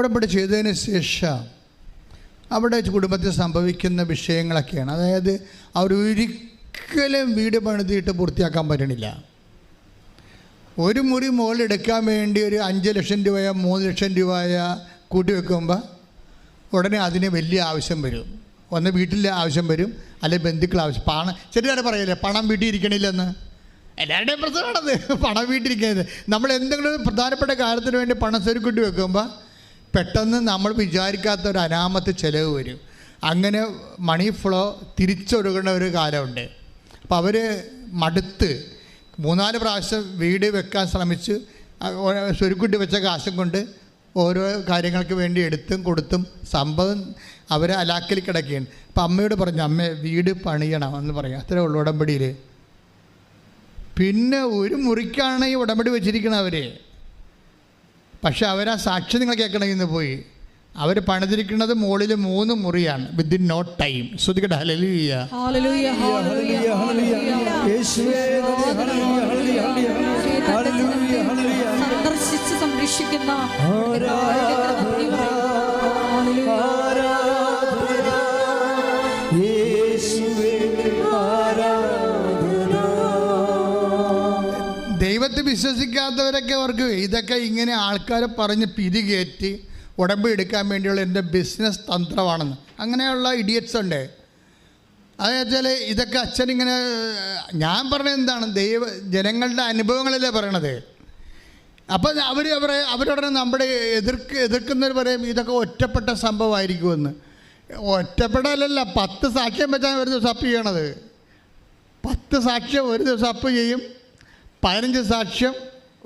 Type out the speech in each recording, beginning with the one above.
ഉടമ്പടി ചെയ്തതിന് ശേഷം അവിടെ കുടുംബത്തിൽ സംഭവിക്കുന്ന വിഷയങ്ങളൊക്കെയാണ്. അതായത് അവർ ഒരിക്കലും വീട് പണിതിയിട്ട് പൂർത്തിയാക്കാൻ പറ്റണില്ല. ഒരു മുറി മുകളിലെടുക്കാൻ വേണ്ടി ഒരു അഞ്ച് ലക്ഷം രൂപയോ മൂന്ന് ലക്ഷം രൂപയോ കൂട്ടി വെക്കുമ്പോൾ ഉടനെ അതിന് വലിയ ആവശ്യം വരും. ഒന്ന് വീട്ടിലെ ആവശ്യം വരും അല്ലെങ്കിൽ ബന്ധുക്കൾ ആവശ്യം. പണം ചെറിയ പറയല്ലേ പണം വീട്ടിൽ ഇരിക്കണില്ലെന്ന് എല്ലാവരുടെയും പ്രശ്നമാണത്. പണം വീട്ടിലിരിക്കുന്നത് നമ്മൾ എന്തെങ്കിലും പ്രധാനപ്പെട്ട കാര്യത്തിന് വേണ്ടി പണം സ്വരുക്കിട്ട് വെക്കുമ്പോൾ പെട്ടെന്ന് നമ്മൾ വിചാരിക്കാത്ത ഒരു അനാമത്ത് ചിലവ് വരും. അങ്ങനെ മണി ഫ്ലോ തിരിച്ചൊഴുകുന്ന ഒരു കാലമുണ്ട്. അപ്പോൾ അവർ മടുത്ത് മൂന്നാൽ പ്രാവശ്യം വീട് വെക്കാൻ ശ്രമിച്ച്. ചുരുക്കുട്ടി വെച്ച കാശും കൊണ്ട് ഓരോ കാര്യങ്ങൾക്ക് വേണ്ടി എടുത്തും കൊടുത്തും സംഭവം അവരെ അലാക്കിൽ കിടക്കുകയാണ്. അപ്പം അമ്മയോട് പറഞ്ഞു അമ്മ വീട് പണിയണം എന്ന് പറയാം. അത്രേ ഉള്ളു ഉടമ്പടിയിൽ പിന്നെ ഒരു മുറിക്കാണ് ഈ ഉടമ്പടി വെച്ചിരിക്കുന്നത് അവർ പക്ഷെ അവരാ സാക്ഷി നിങ്ങൾ കേൾക്കണമെങ്കിൽ ഇന്ന് പോയി. അവർ പണിതിരിക്കുന്നത് മുകളിൽ മൂന്ന് മുറിയാണ്. വിത്തിൻ നോ ടൈം ശ്രദ്ധിക്കട്ടെ ഹലലിയ ഹല്ലേലൂയ ഹല്ലേലൂയ. വിശ്വസിക്കാത്തവരൊക്കെ അവർക്ക് ഇതൊക്കെ ഇങ്ങനെ ആൾക്കാരെ പറഞ്ഞ് പിരികേറ്റി ഉടമ്പ് എടുക്കാൻ വേണ്ടിയുള്ള എന്റെ ബിസിനസ് തന്ത്രമാണെന്ന്. അങ്ങനെയുള്ള ഇഡിയറ്റ്സ് ഉണ്ട്. അതെന്നുവെച്ചാൽ ഇതൊക്കെ അച്ഛനിങ്ങനെ ഞാൻ പറഞ്ഞത് എന്താണ്? ദൈവ ജനങ്ങളുടെ അനുഭവങ്ങളല്ലേ പറയണത്. അപ്പം അവർ അവരെ അവരോടനെ നമ്മുടെ എതിർക്ക് എതിർക്കുന്നവർ പറയും ഇതൊക്കെ ഒറ്റപ്പെട്ട സംഭവമായിരിക്കുമെന്ന്. ഒറ്റപ്പെടലല്ല പത്ത് സാക്ഷ്യം വെച്ചാണ് ഒരു ദിവസം അപ്പ് ചെയ്യണത്. പത്ത് സാക്ഷ്യം ഒരു ദിവസം അപ്പ് ചെയ്യും. പതിനഞ്ച് സാക്ഷ്യം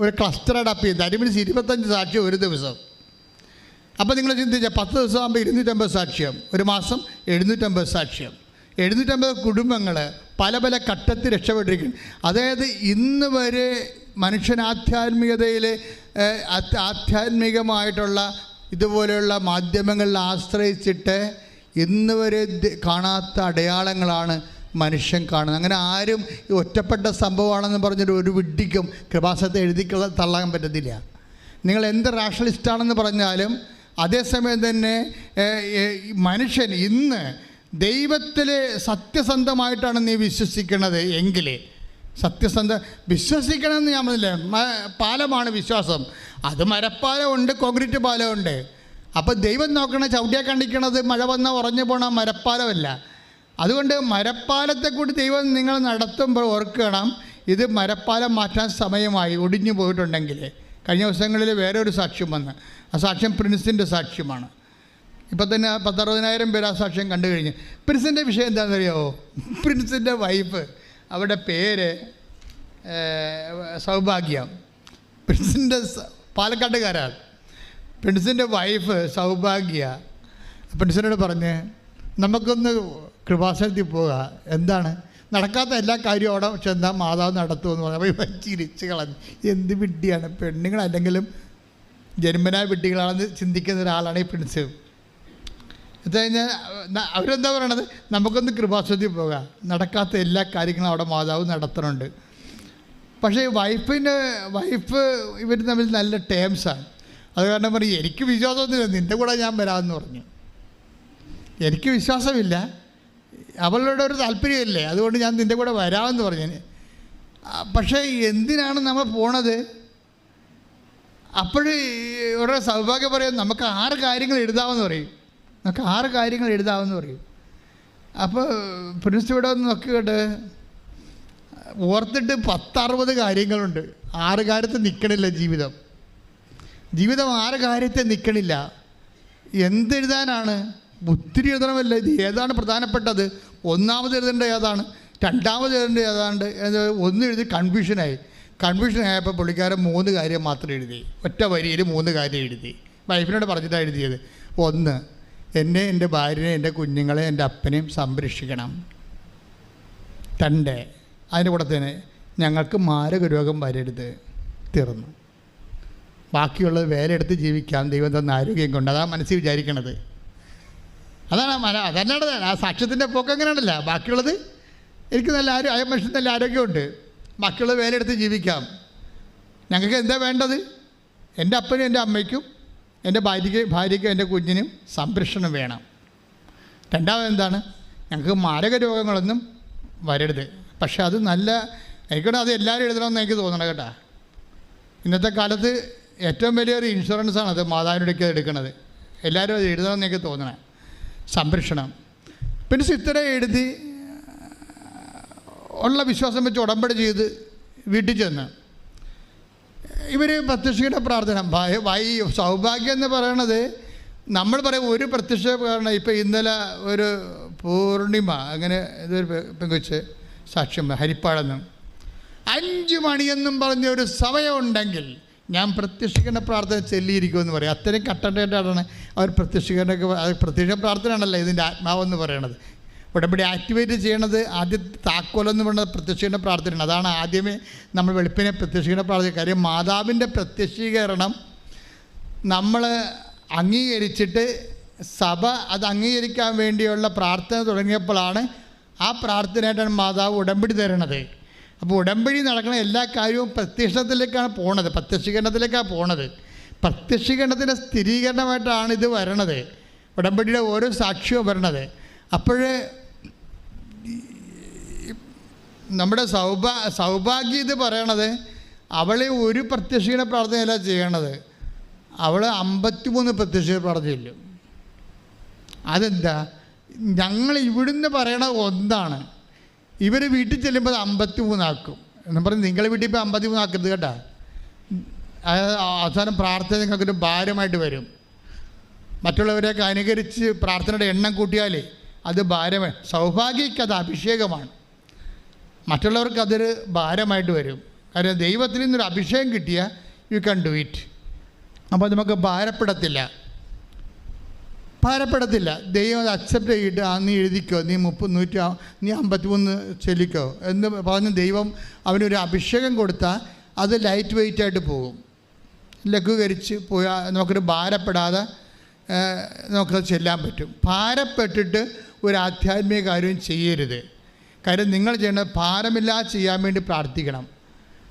ഒരു ക്ലസ്റ്റർ അപ്പ് ചെയ്ത് മീൻസ് ഇരുപത്തഞ്ച് സാക്ഷ്യം ഒരു ദിവസം. അപ്പോൾ നിങ്ങൾ ചിന്തിച്ച പത്ത് ദിവസം ആകുമ്പോൾ ഇരുന്നൂറ്റമ്പത് സാക്ഷ്യം. ഒരു മാസം എഴുന്നൂറ്റമ്പത് സാക്ഷ്യം. എഴുന്നൂറ്റമ്പത് കുടുംബങ്ങൾ പല പല ഘട്ടത്തിൽ രക്ഷപ്പെട്ടിരിക്കുന്നു. അതായത് ഇന്ന് വരെ മനുഷ്യൻ ആധ്യാത്മികതയിൽ ആധ്യാത്മികമായിട്ടുള്ള ഇതുപോലെയുള്ള മാധ്യമങ്ങളിൽ ആശ്രയിച്ചിട്ട് ഇന്ന് വരെ കാണാത്ത അടയാളങ്ങളാണ് മനുഷ്യൻ കാണുന്നത്. അങ്ങനെ ആരും ഒറ്റപ്പെട്ട സംഭവമാണെന്ന് പറഞ്ഞൊരു ഒരു വിഡ്ഢിക്കും കൃപാസത്തെ എഴുതി തള്ളാൻ പറ്റത്തില്ല. നിങ്ങൾ എന്ത് റാഷണലിസ്റ്റാണെന്ന് പറഞ്ഞാലും അതേസമയം തന്നെ മനുഷ്യൻ ഇന്ന് ദൈവത്തിൽ സത്യസന്ധമായിട്ടാണ് നീ വിശ്വസിക്കുന്നത് എങ്കിൽ സത്യസന്ധ വിശ്വസിക്കണമെന്ന് ഞാൻ പറഞ്ഞില്ലേ പാലമാണ് വിശ്വാസം. അത് മരപ്പാലമുണ്ട് കോൺക്രീറ്റ് പാലമുണ്ട് അപ്പോൾ ദൈവം നോക്കണ ചവിട്ടിയെ കണ്ടിക്കണത് മഴ വന്നാൽ ഉറഞ്ഞു പോണ മരപ്പാലമല്ല. അതുകൊണ്ട് മരപ്പാലത്തെ കൂടി ദൈവം നിങ്ങൾ നടത്തുമ്പോൾ ഓർക്കണം ഇത് മരപ്പാലം മാറ്റാൻ സമയമായി ഒടിഞ്ഞു പോയിട്ടുണ്ടെങ്കിൽ. കഴിഞ്ഞ ദിവസങ്ങളിൽ വേറെ ഒരു സാക്ഷ്യം വന്ന്. ആ സാക്ഷ്യം പ്രിൻസിന്റെ സാക്ഷ്യമാണ്. ഇപ്പം തന്നെ പത്തറുപതിനായിരം പേര് ആ സാക്ഷ്യം കണ്ടു കഴിഞ്ഞു. പ്രിൻസിന്റെ വിഷയം എന്താണെന്നറിയാമോ പ്രിൻസിന്റെ വൈഫ് അവരുടെ പേര് സൗഭാഗ്യ. പ്രിൻസിന്റെ പാലക്കാട്ടുകാരാണ്. പ്രിൻസിന്റെ വൈഫ് സൗഭാഗ്യ. പ്രിൻസിനോട് പറഞ്ഞ് നമുക്കൊന്ന് കൃപാസനത്തിൽ പോവുക. എന്താണ്? നടക്കാത്ത എല്ലാ കാര്യവും അവിടെ എന്താ മാതാവ് നടത്തുമെന്ന് പറഞ്ഞു അപ്പോൾ ഇവൻ ചിരിച്ച് കളഞ്ഞു. എന്ത് വിഡ്ഢിയാണ്? പെണ്ണുങ്ങളല്ലെങ്കിലും ജന്മനായ വിഡ്ഢികളാണെന്ന് ചിന്തിക്കുന്ന ഒരാളാണ് ഈ പ്രിൻസ് എന്ന് കഴിഞ്ഞാൽ അവരെന്താ പറയണത്? നമുക്കൊന്ന് കൃപാസനത്തിൽ പോകാം നടക്കാത്ത എല്ലാ കാര്യങ്ങളും അവിടെ മാതാവ് നടത്തുന്നുണ്ട് പക്ഷേ വൈഫിന് വൈഫ് ഇവർ തമ്മിൽ നല്ല ടേംസാണ് അത് കാരണം പറയും എനിക്ക് വിശ്വാസമൊന്നുമില്ല. നിന്റെ കൂടെ ഞാൻ വരാമെന്ന് പറഞ്ഞു. എനിക്ക് വിശ്വാസമില്ല. അവളുടെ ഒരു താല്പര്യമില്ലേ? അതുകൊണ്ട് ഞാൻ നിന്റെ കൂടെ വരാമെന്ന് പറഞ്ഞു. പക്ഷേ എന്തിനാണ് നമ്മൾ പോണത്? അപ്പോൾ ഇവരുടെ സൗഭാഗ്യം പറയും നമുക്ക് ആറ് കാര്യങ്ങൾ എഴുതാമെന്ന് പറയും. നമുക്ക് ആറ് കാര്യങ്ങൾ എഴുതാമെന്ന് പറയും. അപ്പോൾ പ്രിൻസ് ഇവിടെ ഒന്ന് നോക്കിയിട്ട് ഓർത്തിട്ട് പത്തറുപത് കാര്യങ്ങളുണ്ട്. ആറ് കാര്യത്തിൽ നിൽക്കണില്ല ജീവിതം. ജീവിതം ആറ് കാര്യത്തെ നിൽക്കണില്ല എന്തെഴുതാനാണ്? ഒത്തിരി എഴുതണമല്ല? ഇത് ഏതാണ് പ്രധാനപ്പെട്ടത്? ഒന്നാമത് എഴുതേണ്ടത് ഏതാണ്? രണ്ടാമത് എഴുതേണ്ടത് ഏതാണ്ട്? ഒന്ന് എഴുതി കൺഫ്യൂഷനായി കൺഫ്യൂഷൻ ആയപ്പോൾ പുള്ളിക്കാരൻ മൂന്ന് കാര്യം മാത്രം എഴുതി. ഒറ്റ വരിയിൽ മൂന്ന് കാര്യം എഴുതി. വൈഫിനോട് പറഞ്ഞിട്ടാണ് എഴുതിയത്. ഒന്ന് എന്നെ എന്റെ ഭാര്യനെ എന്റെ കുഞ്ഞുങ്ങളെ എന്റെ അപ്പനെയും സംരക്ഷിക്കണം. രണ്ട് അതിന്റെ കൂടെ തന്നെ ഞങ്ങൾക്ക് മാരക രോഗം വരരുത്. തീർന്നു. ബാക്കിയുള്ളത് വേലയെടുത്ത് ജീവിക്കാം. ദൈവം തന്ന ആരോഗ്യം കൊണ്ട്. അതാ മനസ്സിൽ വിചാരിക്കണത്. അതാണ് മന അതന്നാണ് ആ സാക്ഷ്യത്തിന്റെ പോക്ക് അങ്ങനെയാണല്ല. ബാക്കിയുള്ളത് എനിക്ക് നല്ല ആരും അയ മനുഷ്യന് നല്ല ആരോഗ്യമുണ്ട്. ബാക്കിയുള്ളത് വേലെടുത്ത് ജീവിക്കാം. ഞങ്ങൾക്ക് എന്താ വേണ്ടത്? എന്റെ അപ്പനും എന്റെ അമ്മയ്ക്കും എന്റെ ഭാര്യയ്ക്ക് ഭാര്യയ്ക്കും എന്റെ കുഞ്ഞിനും സംരക്ഷണം വേണം. രണ്ടാമത് എന്താണ്? ഞങ്ങൾക്ക് മാരക രോഗങ്ങളൊന്നും വരരുത്. പക്ഷെ അത് നല്ല എനിക്കൂടെ അത് എല്ലാവരും എഴുതണമെന്ന് എനിക്ക് തോന്നണം കേട്ടോ. ഇന്നത്തെ കാലത്ത് ഏറ്റവും വലിയൊരു ഇൻഷുറൻസാണ് അത് മാതാവിനോടൊക്കെ എടുക്കുന്നത് എല്ലാവരും അത് എഴുതണമെന്ന് എനിക്ക് തോന്നണേ. സംരക്ഷണം. പിന്നെ സിത്തര എഴുതി ഉള്ള വിശ്വാസം വെച്ച് ഉടമ്പടി ചെയ്ത് വീട്ടിൽ ചെന്ന്. ഇവർ പ്രത്യക്ഷയുടെ പ്രാർത്ഥന വൈ സൗഭാഗ്യം എന്ന് പറയണത് നമ്മൾ പറയും ഒരു പ്രത്യക്ഷ കാരണം ഇപ്പം ഇന്നലെ ഒരു പൂർണിമ അങ്ങനെ ഇതൊരു പെങ്കുച്ച് സാക്ഷ്യം ഹരിപ്പാടെന്നും. അഞ്ച് മണിയെന്നും പറഞ്ഞ ഒരു സമയമുണ്ടെങ്കിൽ ഞാൻ പ്രത്യക്ഷിക്കേണ്ട പ്രാർത്ഥന ചെല്ലിയിരിക്കുമെന്ന് പറയും. അത്രയും കട്ടണ്ടാണ് അവർ പ്രത്യക്ഷിക്കേണ്ട പ്രത്യക്ഷ പ്രാർത്ഥനയാണല്ലോ ഇതിന്റെ ആത്മാവെന്ന് പറയണത്. ഉടമ്പടി ആക്ടിവേറ്റ് ചെയ്യണത് ആദ്യം താക്കോലെന്ന് പറയുന്നത് പ്രത്യക്ഷീകരണ പ്രാർത്ഥനയാണ്. അതാണ് ആദ്യമേ നമ്മൾ വെളുപ്പിനെ പ്രത്യക്ഷീകരണ പ്രാർത്ഥന കാര്യം മാതാവിന്റെ പ്രത്യക്ഷീകരണം നമ്മൾ അംഗീകരിച്ചിട്ട് സഭ അത് അംഗീകരിക്കാൻ വേണ്ടിയുള്ള പ്രാർത്ഥന തുടങ്ങിയപ്പോഴാണ് ആ പ്രാർത്ഥനയായിട്ടാണ് മാതാവ് ഉടമ്പടി തരണത്. അപ്പോൾ ഉടമ്പടി നടക്കുന്ന എല്ലാ കാര്യവും പ്രത്യക്ഷത്തിലേക്കാണ് പോണത് പ്രത്യക്ഷീകരണത്തിലേക്കാണ് പോണത്. പ്രത്യക്ഷീകരണത്തിന്റെ സ്ഥിരീകരണമായിട്ടാണ് ഇത് വരണത്. ഉടമ്പടിയുടെ ഓരോ സാക്ഷ്യവും വരണത്. അപ്പോഴേ നമ്മുടെ സൗഭാ സൗഭാഗ്യം ഇത് പറയണത് അവളെ ഒരു പ്രത്യക്ഷീകരണ പ്രാർത്ഥനയല്ല ചെയ്യണത്. അവൾ അമ്പത്തിമൂന്ന് പ്രത്യക്ഷീകരണ പ്രാർത്ഥനയില്ല അതെന്താ? ഞങ്ങൾ ഇവിടുന്ന് പറയണ ഒന്നാണ്. ഇവർ വീട്ടിൽ ചെല്ലുമ്പോൾ അമ്പത്തി മൂന്നാക്കും എന്ന് പറഞ്ഞ് നിങ്ങളെ വീട്ടിൽ ഇപ്പോൾ അമ്പത്തി മൂന്നാക്കരുത് കേട്ടാ അവസാനം പ്രാർത്ഥന നിങ്ങൾക്കൊരു ഭാരമായിട്ട് വരും. മറ്റുള്ളവരെയൊക്കെ അനുകരിച്ച് പ്രാർത്ഥനയുടെ എണ്ണം കൂട്ടിയാലേ അത് ഭാരമായി സൗഭാഗ്യക്ക് അത് അഭിഷേകമാണ്. മറ്റുള്ളവർക്ക് അതൊരു ഭാരമായിട്ട് വരും. കാരണം ദൈവത്തിൽ നിന്നൊരു അഭിഷേകം കിട്ടിയാൽ യു ക്യാൻ ഡു ഇറ്റ് അപ്പോൾ നമുക്ക് ഭാരപ്പെടത്തില്ല. ഭാരപ്പെടത്തില്ല ദൈവം അത് അക്സെപ്റ്റ് ചെയ്തിട്ട് ആ നീ എഴുതിക്കോ നീ മുപ്പത് നൂറ്റി നീ അമ്പത്തിമൂന്ന് ചെല്ലിക്കോ എന്ന് പറഞ്ഞ് ദൈവം അവനൊരു അഭിഷേകം കൊടുത്താൽ അത് ലൈറ്റ് വെയിറ്റ് ആയിട്ട് പോകും. ലഘൂകരിച്ച് പോയാൽ നമുക്കൊരു ഭാരപ്പെടാതെ നമുക്കത് ചെല്ലാൻ പറ്റും. ഭാരപ്പെട്ടിട്ട് ഒരു ആധ്യാത്മിക കാര്യം ചെയ്യരുത്. കാര്യം നിങ്ങൾ ചെയ്യേണ്ടത് ഭാരമില്ലാതെ ചെയ്യാൻ വേണ്ടി പ്രാർത്ഥിക്കണം.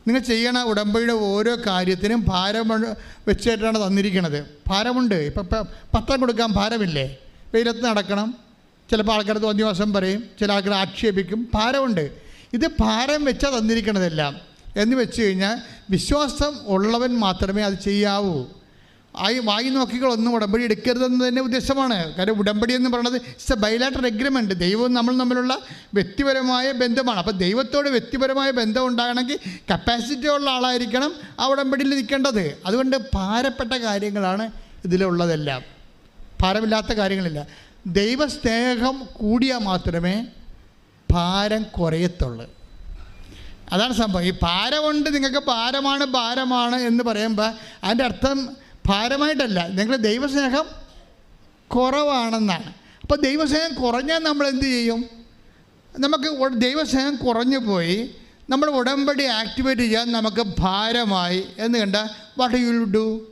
നിങ്ങൾ ചെയ്യണ ഉടമ്പടിയുടെ ഓരോ കാര്യത്തിനും ഭാരം വെച്ചിട്ടാണ് തന്നിരിക്കുന്നത് ഭാരമുണ്ട്. ഇപ്പം ഇപ്പം പത്രം കൊടുക്കാൻ ഭാരമില്ലേ? വെയിലത്ത് നടക്കണം. ചിലപ്പോൾ ആൾക്കാർ തോന്നിവാസം പറയും. ചില ആൾക്കാർ ആക്ഷേപിക്കും. ഭാരമുണ്ട്. ഇത് ഭാരം വെച്ചാൽ തന്നിരിക്കണതെല്ലാം. എന്ന് വെച്ച് കഴിഞ്ഞാൽ വിശ്വാസം ഉള്ളവൻ മാത്രമേ അത് ചെയ്യാവൂ. ആയി വായി നോക്കികളൊന്നും ഉടമ്പടി എടുക്കരുതെന്ന് തന്നെ ഉദ്ദേശമാണ്. കാര്യം ഉടമ്പടി എന്ന് പറയുന്നത് ഇറ്റ്സ് എ ബൈലാറ്റർ എഗ്രിമെന്റ് ദൈവവും നമ്മൾ തമ്മിലുള്ള വ്യക്തിപരമായ ബന്ധമാണ്. അപ്പോൾ ദൈവത്തോട് വ്യക്തിപരമായ ബന്ധം ഉണ്ടാകണമെങ്കിൽ കപ്പാസിറ്റി ഉള്ള ആളായിരിക്കണം ആ ഉടമ്പടിയിൽ നിൽക്കേണ്ടത്. അതുകൊണ്ട് ഭാരപ്പെട്ട കാര്യങ്ങളാണ് ഇതിലുള്ളതെല്ലാം. ഭാരമില്ലാത്ത കാര്യങ്ങളില്ല. ദൈവസ്നേഹം കൂടിയാൽ മാത്രമേ ഭാരം കുറയത്തുള്ളൂ. അതാണ് സംഭവം. ഈ ഭാരമുണ്ട് നിങ്ങൾക്ക് ഭാരമാണ് ഭാരമാണ് എന്ന് പറയുമ്പോൾ അതിന്റെ അർത്ഥം ഭാരമായിട്ടല്ല. നിങ്ങൾ ദൈവസ്നേഹം കുറവാണെന്നാണ്. അപ്പോൾ ദൈവസ്നേഹം കുറഞ്ഞാൽ നമ്മൾ എന്ത് ചെയ്യും? നമുക്ക് ദൈവസ്നേഹം കുറഞ്ഞു പോയി നമ്മൾ ഉടമ്പടി ആക്ടിവേറ്റ് ചെയ്യാൻ നമുക്ക് ഭാരമായി. എന്ന് കണ്ട വാട്ട് യു വിൽ ഡു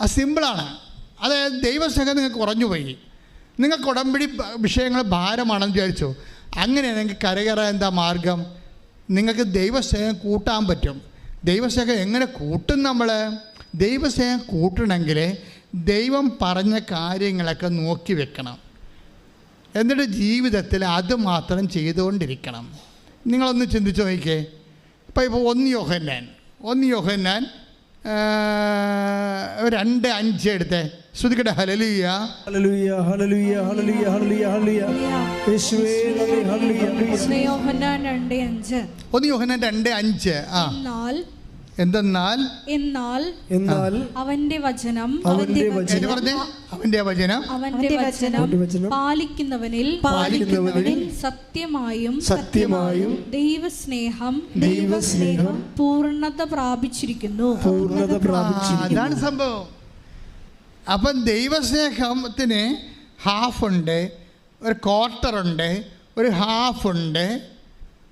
അത് സിമ്പിളാണ് അതായത് ദൈവസ്നേഹം നിങ്ങൾക്ക് കുറഞ്ഞു പോയി. നിങ്ങൾക്ക് ഉടമ്പടി വിഷയങ്ങൾ ഭാരമാണെന്ന് വിചാരിച്ചു? അങ്ങനെ നിങ്ങൾക്ക് കരകയറാൻ എന്താ മാർഗം? നിങ്ങൾക്ക് ദൈവസ്നേഹം കൂട്ടാൻ പറ്റും. ദൈവസ്നേഹം എങ്ങനെ കൂട്ടും നമ്മൾ ദൈവസ്നേഹം കൂട്ടണമെങ്കിൽ ദൈവം പറഞ്ഞ കാര്യങ്ങളൊക്കെ നോക്കി വെക്കണം. എന്നിട്ട് ജീവിതത്തിൽ അത് മാത്രം ചെയ്തുകൊണ്ടിരിക്കണം. നിങ്ങളൊന്ന് ചിന്തിച്ച് നോക്കിക്കേ. ഇപ്പോൾ ഇപ്പോൾ ഒന്ന് യോഹന്നാൻ ഒന്ന് യോഹന്നാൻ രണ്ട് അഞ്ച് എടുത്തേ. ശ്രുതിക്കട്ടെ hallelujah hallelujah hallelujah hallelujah hallelujah hallelujah. യേശുവേ ഒന്ന് യോഹന്നാൻ രണ്ട് അഞ്ച് ആ. എന്നാൽ എന്തെന്നാൽ? എന്നാൽ എന്നാൽ അവന്റെ വചനം അവന്റെ വചനം പറഞ്ഞേ? അവന്റെ വചനം? അവന്റെ വചനം പാലിക്കുന്നവനിൽ പാലിക്കുന്നവനിൽ സത്യമായും സത്യമായും ദൈവസ്നേഹം ദൈവസ്നേഹം പൂർണത പ്രാപിച്ചിരിക്കുന്നു. പൂർണത പ്രാപിച്ചിരിക്കുന്നു. അതാണ് സംഭവം. അപ്പം ദൈവസ്നേഹത്തിന് ഹാഫ് ഉണ്ട് ഒരു ക്വാർട്ടർ ഉണ്ട് ഒരു ഹാഫ് ഉണ്ട്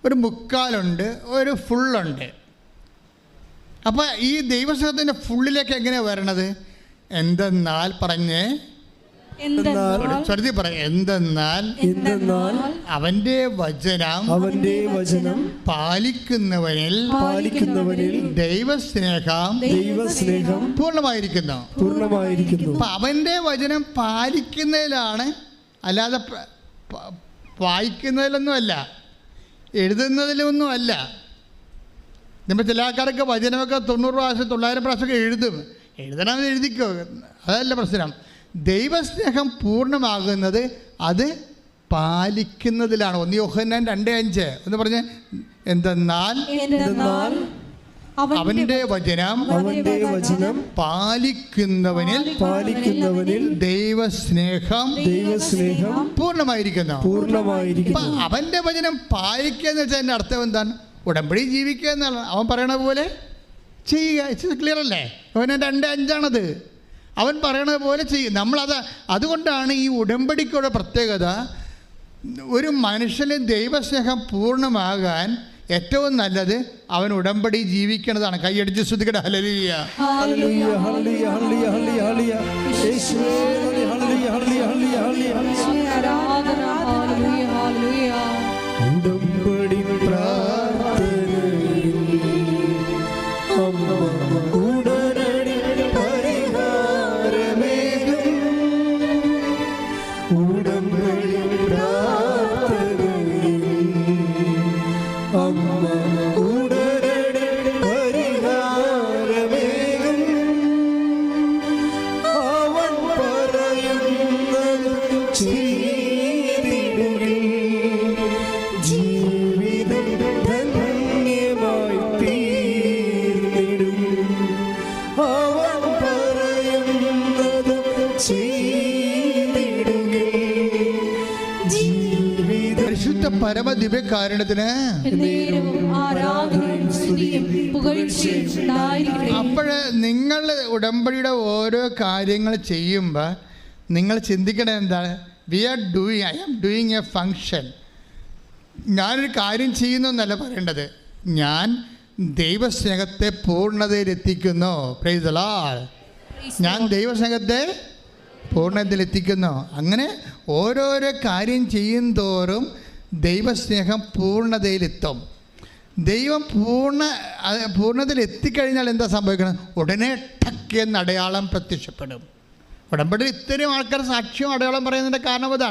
ഒരു മുക്കാലുണ്ട് ഒരു ഫുള്ളുണ്ട്. അപ്പോൾ ഈ ദൈവസ്നേഹത്തിന്റെ ഫുള്ളിലേക്ക് എങ്ങനെയാണ് വരണത്? എന്തെന്നാൽ പറഞ്ഞ്. എന്തെന്നാൽ സ്വരത്തി പറയാം. എന്തെന്നാൽ എന്തെന്നാൽ അവന്റെ വചനം അവന്റെ വചനം പാലിക്കുന്നവനിൽ പാലിക്കുന്നവനിൽ ദൈവസ്നേഹം ദൈവസ്നേഹം പൂർണമായിരിക്കുന്നു. പൂർണമായിരിക്കുന്നു. അപ്പൊ അവന്റെ വചനം പാലിക്കുന്നതിലാണ് അല്ലാതെ വായിക്കുന്നതിലൊന്നും അല്ല വായിക്കുന്നതിലൊന്നുമല്ല എഴുതുന്നതിലൊന്നുമല്ല ഇപ്പം ചില ആൾക്കാരൊക്കെ വചനമൊക്കെ തൊണ്ണൂറ് പ്രാവശ്യം തൊള്ളായിരം പ്രാവശ്യമൊക്കെ എഴുതും. എഴുതണമെന്ന് എഴുതിക്കോ? അതല്ല പ്രശ്നം. ദൈവസ്നേഹം പൂർണമാകുന്നത് അത് പാലിക്കുന്നതിലാണ്. ഒന്ന് യോഹന്നാൻ രണ്ട് അഞ്ച്. എന്ന് പറഞ്ഞ് എന്തെന്നാൽ അവന്റെ അവന്റെ വചനം അവന്റെ വചനം പാലിക്കുന്നവനിൽ പാലിക്കുന്നവനിൽ ദൈവസ്നേഹം ദൈവസ്നേഹം പൂർണമായിരിക്കുന്നു. പൂർണമായിരിക്കും പൂർണമായിരിക്കുന്നു അവന്റെ വചനം പാലിക്കുക എന്ന് വെച്ചാൽ എന്റെ അർത്ഥം എന്താണ്? ഉടമ്പടി ജീവിക്കുക എന്നാണ്. അവൻ പറയണ പോലെ ചെയ്യുക. ഇറ്റ്സ് ക്ലിയർ അല്ലേ? അവൻ രണ്ട് അഞ്ചാണത്. അവൻ പറയണത് പോലെ ചെയ്യും. നമ്മളത് അതുകൊണ്ടാണ് ഈ ഉടമ്പടിക്കുള്ള പ്രത്യേകത. ഒരു മനുഷ്യന് ദൈവസ്നേഹം പൂർണമാകാൻ ഏറ്റവും നല്ലത് അവൻ ഉടമ്പടി ജീവിക്കണതാണ് കൈയടിച്ച് ശ്രുതികട ഹലലിയ അമ്മ ഉടനടി പരിശുദ്ധ പരമ ദിവ്യകാരണത്തിന് അപ്പോഴ് നിങ്ങൾ ഉടമ്പടിയുടെ ഓരോ കാര്യങ്ങൾ ചെയ്യുമ്പോൾ നിങ്ങൾ ചിന്തിക്കണത് എന്താണ്? We are doing I am doing a function ഞാനൊരു കാര്യം ചെയ്യുന്നു എന്നല്ല പറയേണ്ടത്. ഞാൻ ദൈവസ്നേഹത്തെ പൂർണതയിലെത്തിക്കുന്നു പ്രൈസലാൽ ഞാൻ ദൈവസ്നേഹത്തെ പൂർണതയിലെത്തിക്കുന്നു അങ്ങനെ ഓരോരോ കാര്യം ചെയ്യും തോറും ദൈവസ്നേഹം പൂർണതയിലെത്തും. ദൈവം പൂർണ പൂർണതയിൽ എത്തിക്കഴിഞ്ഞാൽ എന്താ സംഭവിക്കണം? ഉടനെ ടക്ക് എന്ന് അടയാളം പ്രത്യക്ഷപ്പെടും. ഉടമ്പടി ഇത്രയും ആൾക്കാർ സാക്ഷ്യം അടയാളം പറയുന്നതിന്റെ കാരണം അതാണ്.